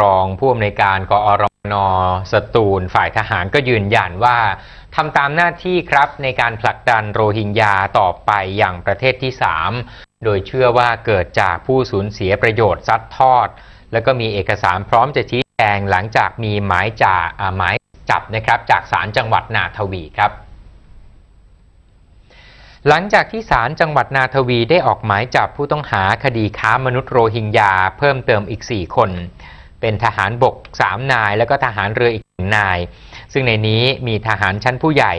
รองผู้อำนวยการกอรนสตูลฝ่ายทหารก็ยืนยันว่าทำตามหน้าที่ครับในการผลักดันโรฮิงญาต่อไปอย่างประเทศที่ 3 โดยเชื่อว่าเกิดจากผู้สูญเสียประโยชน์ซัดทอด แล้วก็มีเอกสารพร้อมจะชี้แจงหลังจากมีหมายจ่าหมายจับนะครับจากศาลจังหวัดนาทวีครับหลังจากที่ศาลจังหวัดนาทวีได้ออกหมายจับผู้ต้องหาคดีค้ามนุษย์โรฮิงญาเพิ่มเติมอีก 4 คน เป็นทหารบก 3 นาย แล้วก็ทหารเรืออีกหนึ่งนาย ซึ่งในนี้มีทหารชั้นผู้ใหญ่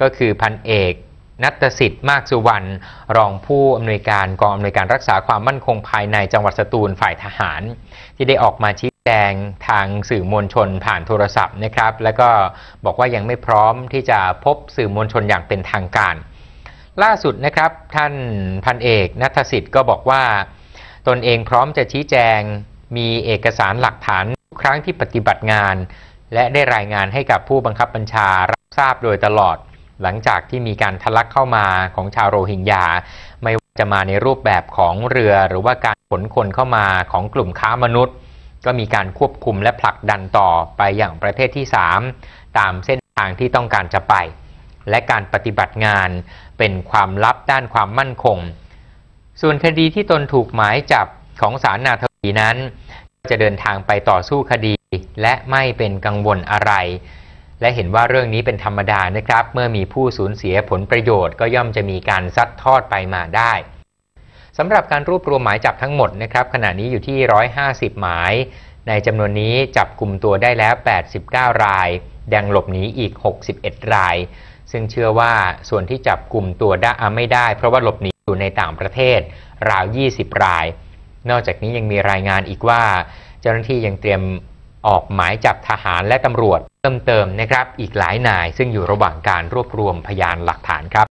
ก็คือพันเอกนัตสิทธิ์มากสุวรรณรองผู้อำนวยการกองอำนวยการรักษาความมั่นคงภายในจังหวัดสตูลฝ่ายทหาร ที่ได้ออกมาชี้แจงทางสื่อมวลชนผ่านโทรศัพท์นะครับ แล้วก็บอกว่ายังไม่พร้อมที่จะพบสื่อมวลชนอย่างเป็นทางการ ล่าสุดนะครับท่านพันเอกนัทสิทธิ์ก็บอกว่า ตนเองพร้อมจะชี้แจง มีเอกสารหลักฐานทุกครั้งที่ปฏิบัติงาน และได้รายงานให้กับผู้บังคับบัญชารับทราบโดยตลอด หลังจากที่มีการทะลักเข้ามาของชาวโรฮิงญาไม่ว่าจะมาในรูปแบบของเรือหรือว่าการขนคนเข้ามาของกลุ่มค้ามนุษย์ ก็มีการควบคุมและผลักดันต่อไปอย่างประเทศที่ 3 ตามเส้นทางที่ต้องการจะไป และการปฏิบัติงานเป็นความลับด้านความมั่นคง ส่วนคดีที่ตนถูกหมายจับของศาลนาทวีนั้น จะเดินทางไปต่อสู้คดี และไม่เป็นกังวลอะไร และเห็นว่าเรื่องนี้เป็นธรรมดานะครับ เมื่อมีผู้สูญเสียผลประโยชน์ก็ย่อมจะมีการซัดทอดไปมาได้สำหรับการรวบรวมหมายจับทั้งหมดนะครับขณะนี้อยู่ที่ 150 หมาย ในจำนวนนี้จับกลุ่มตัวได้แล้ว 89 ราย แดงหลบหนีอีก 61 ราย ซึ่งเชื่อว่าส่วนที่จับกลุ่มตัวได้ไม่ได้ เพราะว่าหลบหนีอยู่ในต่างประเทศราว 20 ราย นอกจากนี้ยังมีรายงานอีกว่า เจ้าหน้าที่ยังเตรียมออกหมายจับทหารและตำรวจ เพิ่มเติมนะครับอีกหลายนาย ซึ่งอยู่ระหว่างการรวบรวมพยานหลักฐานครับ